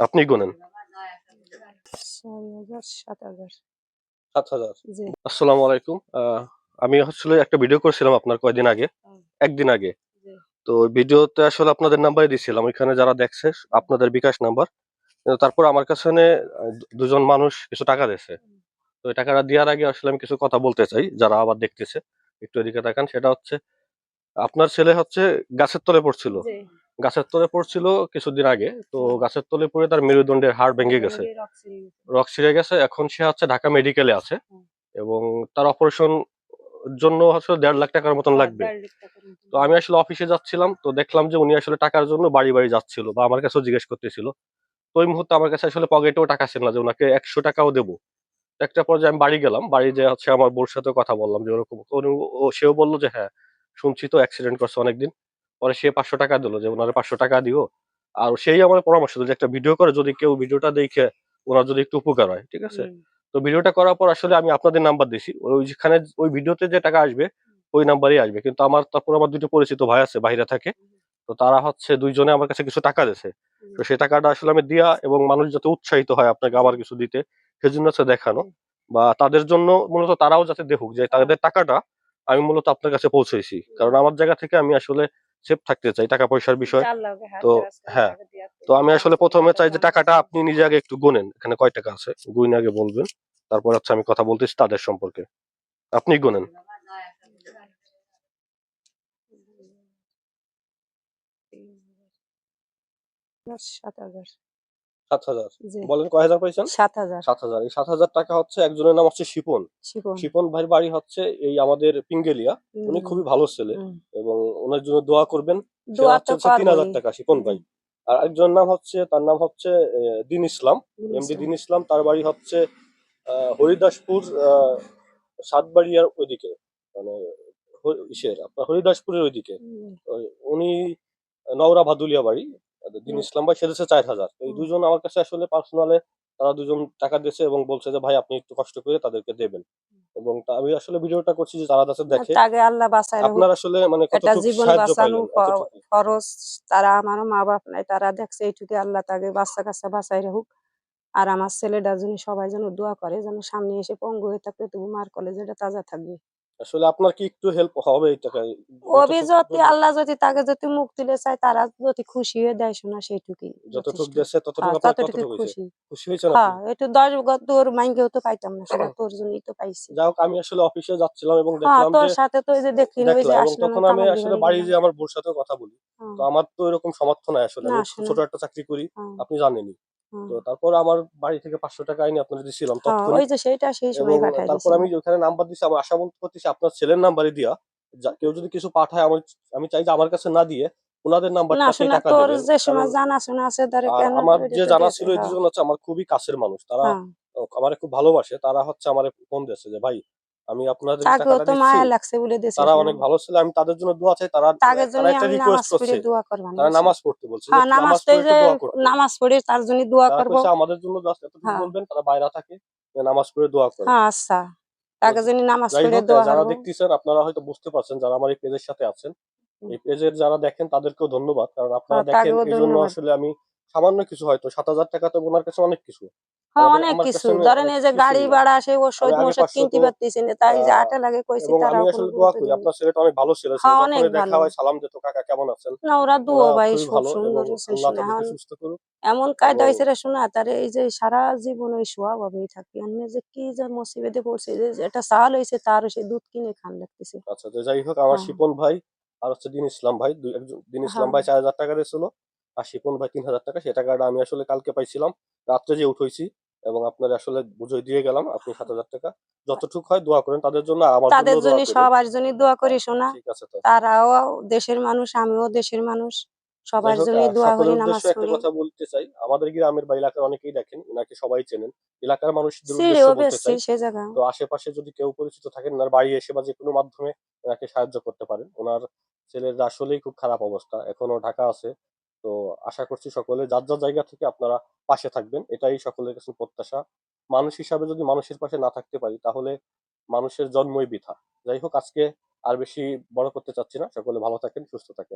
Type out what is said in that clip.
আপনি গোনেন। সাত হাজার। আসসালামু আলাইকুম। আমি আসলে একটা ভিডিও করেছিলাম আপনার কয়দিন আগে। একদিন আগে। তো ভিডিওতে আসলে আপনাদের নাম্বারই দিয়েছিলাম ওইখানে যারা দেখছে আপনাদের বিকাশ নাম্বার তারপর আমার কাছে দুজন মানুষ কিছু টাকা দিয়েছে। তো ওই টাকাটা দেওয়ার আগে আসলে আমি কিছু কথা বলতে চাই যারা আবার দেখতেছে। একটু এদিকে তাকান সেটা হচ্ছে আপনার ছেলে হচ্ছে গাছের তলে পড়ছিল। গাছের তলে পড়ছিল কিছুদিন আগে তো গাছের তলে পড়ে তার মেরুদণ্ডের হাড় ভেঙে গেছে। রক ছিঁড়ে গেছে। এখন সে হচ্ছে ঢাকা মেডিকেলে আছে এবং তার অপারেশন জন্য হচ্ছে দেড় লাখ টাকার মতন লাগবে। তো আমি আসলে অফিসে যাচ্ছিলাম তো দেখলাম যে উনি আসলে টাকার জন্য বাড়ি বাড়ি যাচ্ছিল বা আমার কাছেও জিজ্ঞেস করতেছিল। তো ওই মুহূর্তে আমার কাছে আসলে পকেটেও টাকা ছিল না যে ওনাকে একশো টাকাও দেবো। একটা পর্যায়ে আমি বাড়ি গেলাম বাড়ি যে হচ্ছে আমার বোর সাথে কথা বললাম যে ওরকম ও সেও বলল যে হ্যাঁ শুনছি তো অ্যাক্সিডেন্ট করছে অনেকদিন। পরে সে পাঁচশো টাকা দিলো যে ওনার পাঁচশো টাকা দিও। আর সেই আমার পরামর্শ দিল যে একটা ভিডিও করে যদি কেউ ভিডিওটা দেখে ওনার যদি একটু উপকার হয় ঠিক আছে? তো ভিডিওটা করার পর আসলে আমি আপনাদের নাম্বার দিছি। ওইখানে ওই ভিডিওতে যে টাকা আসবে ওই নাম্বারই আসবে। কিন্তু আমার তারপর আমার দুটো পরিচিত ভাই আছে বাইরে থাকে। তো তারা হচ্ছে দুইজনে আমার কাছে কিছু টাকা দিয়েছে। তো সেই টাকাটা আসলে আমি দিয়া এবং মানুষ যাতে উৎসাহিত হয় আপনাকে আবার কিছু দিতে সেজন্য হচ্ছে দেখানো। বা তাদের জন্য মূলত তারাও যাতে দেখুক যে তাদের টাকাটা আমি মূলত আপনার কাছে পৌঁছেছি। কারণ আমার জায়গা থেকে আমি আসলে সেফ থাকতে চাই টাকা পয়সার বিষয় তো, হ্যাঁ। তো আমি আসলে প্রথমে চাই যে টাকাটা আপনি নিজে আগে একটু গোনেন এখানে কয় টাকা আছে? গুইন আগে বলবেন তারপর হচ্ছে আমি কথা বলতেছি তাদের সম্পর্কে। আপনি গোনেন। সাত হাজার। সাত হাজার। বলেন কয় হাজার পাইছেন সাত হাজার। সাত হাজার। এই সাত হাজার টাকা হচ্ছে একজনের নাম হচ্ছে শিপন। শিপন। ভাইয়ের বাড়ি হচ্ছে এই আমাদের পিঙ্গেলিয়া। উনি খুবই ভালো ছেলে এবং ওনার জন্য দোয়া করবেন। তিন হাজার টাকা শিপন ভাই। আর নাম হচ্ছে তার নাম হচ্ছে দিন ইসলাম। এমডি দিন ইসলাম। তার বাড়ি হচ্ছে হরিদাসপুর সাতবাড়িয়ার ওইদিকে। মানে ইসের আপনার হরিদাসপুরের ওইদিকে। উনি নওরা ভাদুলিয়া বাড়ি। দিন। ইসলাম ভাই সেদেশে চার হাজার। এই দুজন আমার কাছে আসলে পার্সোনালে তারা দুজন টাকা দিয়েছে এবং বলছে যে ভাই আপনি একটু কষ্ট করে তাদেরকে দেবেন। এবং আমি আসলে ভিডিওটা করছি যে তারা কাছে দেখে তাকে আল্লাহ বাঁচায় আপনার আসলে মানে কতটুকু জীবন বাঁচানো খরচ তারা আমারও মা বাপ নাই তারা দেখছে এইটুকু আল্লাহ তাকে বাচ্চা কাচ্চা বাঁচাই রাখুক। আর আমার ছেলেটা যেন সবাই যেন দোয়া করে যেন সামনে এসে পঙ্গু হয়ে থাকলে তবু মার কলেজেটা তাজা থাকবে। আসলে আপনার কি একটু হেল্প হবে এই টাকায়? যদি আল্লাহ যদি তাকে যদি মুখ দিলে চায় তারা যদি খুশি হয়ে দেয় শোনা সেইটুকুই যতটুকু যথেষ্ট। দিয়েছে ততটুকু হ্যাঁ, ততটুকু হয়েছে? খুশি। খুশি হয়েছেন হ্যাঁ আপনি একটু দশ গত তোর মাইকেও তো পাইতাম না সেটা তোর জন্যই তো পাইছি। হোক আমি আসলে অফিসে যাচ্ছিলাম এবং হ্যাঁ দেখলাম তোর সাথে তো এই যে দেখলি ওই যে আসলাম তখন আমি আসলে বাড়ি গেলাম। যে আমার বোর সাথে কথা বলি। হ্যাঁ, তো আমার তো এরকম সমর্থন নাই আসলে ছোট একটা চাকরি করি হ্যাঁ, আপনি জানেনই। হ্যাঁ। তো তারপর আমার বাড়ি থেকে পাঁচশো টাকা আইনি আপনার দিছিলাম ওই যে সেইটা সেই সময় পাঠাই তারপর আমি ওখানে নাম্বার দিছি আমার আশা বলতে করতেছি আপনার ছেলের নাম্বারই দিয়া কেউ যদি কিছু পাঠায় আমি আমি চাই যে আমার কাছে না দিয়ে ওনাদের নাম্বারটা শোনা টাকা তোর যে সময় জানা শোনা আছে তারে আমার যে জানা ছিল এই হ্যাঁ, দুজন হচ্ছে আমার খুবই কাছের মানুষ। তারা হ্যাঁ। আমার খুব ভালোবাসে তারা হচ্ছে আমার ফোন দিয়েছে যে ভাই আমি আপনাদের তাকেও তো মায়া লাগছে বলে দিয়েছে তারা অনেক ভালো ছিল আমি তাদের জন্য দোয়া চাই। তারা তাদের তারা জন্য একটা রিকোয়েস্ট নামাজ করছে। দোয়া করবা তারা নামাজ। পড়তে বলছে। হ্যাঁ নামাজ পড়ে নামাজ তার জন্য দোয়া করব। আমাদের জন্য জাস্ট এতটুকু হ্যাঁ। বলবেন তারা বাইরে থাকে নামাজ পড়ে দোয়া করে। হ্যাঁ আচ্ছা। তাকে জন্য নামাজ পড়ে দোয়া যারা দেখতেছেন আপনারা হয়তো বুঝতে পারছেন যারা আমার এই পেজের সাথে আছেন। এই পেজের যারা দেখেন তাদেরকেও ধন্যবাদ। কারণ আপনারা দেখেন এই জন্য আসলে আমি সামান্য কিছু হয়তো সাত হাজার টাকা তো ওনার কাছে অনেক কিছু। হ্যাঁ অনেক কিছু। ধরেন এই যে গাড়ি ভাড়া সেই ওষুধ আমি আগে মোষধ 500 কিনতে তো, পারতেছি না তাই যে আটা লাগে কইছি তারা আমি আসলে দোয়া করি আপনার ছেলেটা অনেক ভালো ছেলে ছিল হ্যাঁ, দেখা হয় সালাম দিত কাকা কেমন আছেন? না ওরা দুও ভাই খুব সুন্দর এবং হয়েছে আল্লাহ শুনে। তাদেরকে এখন সুস্থ করুক এমন কায়দা হয়েছে রে শোনা তার এই যে সারা জীবন ওই শোয়া ভাবেই থাকি অন্য যে কি যে মুসিবতে পড়ছে যে এটা সাল হয়েছে তার সে দুধ কিনে খান লাগতেছে। আচ্ছা তো যাই হোক আমার হ্যাঁ। শিপন ভাই আর হচ্ছে দিন ইসলাম ভাই দিন ইসলাম হ্যাঁ। ভাই চার হাজার টাকা দিয়েছিল। আর শিপন ভাই তিন হাজার টাকা সে টাকাটা আমি আসলে কালকে পাইছিলাম রাত্রে যে উঠেছি এবং আপনার আসলে বুঝে দিয়ে গেলাম আপনি সাত হাজার টাকা যতটুকু হয় দোয়া করেন তাদের জন্য আমার তাদের জন্য। সবার জন্য দোয়া করি শোনা। ঠিক আছে তারাও দেশের মানুষ আমিও দেশের মানুষ। সবার জন্য দোয়া করি নামাজ উদ্দেশ্যে একটা কথা বলতে চাই। আমাদের গ্রামের বা এলাকার অনেকেই দেখেন এনাকে সবাই চেনেন। এলাকার জায়গা। তো আশেপাশে যদি কেউ পরিচিত থাকেন ওনার বাড়ি এসে বা যে কোনো মাধ্যমে ওনাকে সাহায্য করতে পারেন। ওনার ছেলের আসলেই খুব খারাপ অবস্থা। এখনও ঢাকা আছে। তো আশা করছি সকলে যার যার জায়গা থেকে আপনারা পাশে থাকবেন, এটাই সকলের কাছে প্রত্যাশা। মানুষ হিসাবে যদি মানুষের পাশে না থাকতে পারি, তাহলে মানুষের জন্মই বৃথা। যাই হোক, আজকে আর বেশি বড় করতে চাচ্ছি না। সকলে ভালো থাকেন, সুস্থ থাকেন।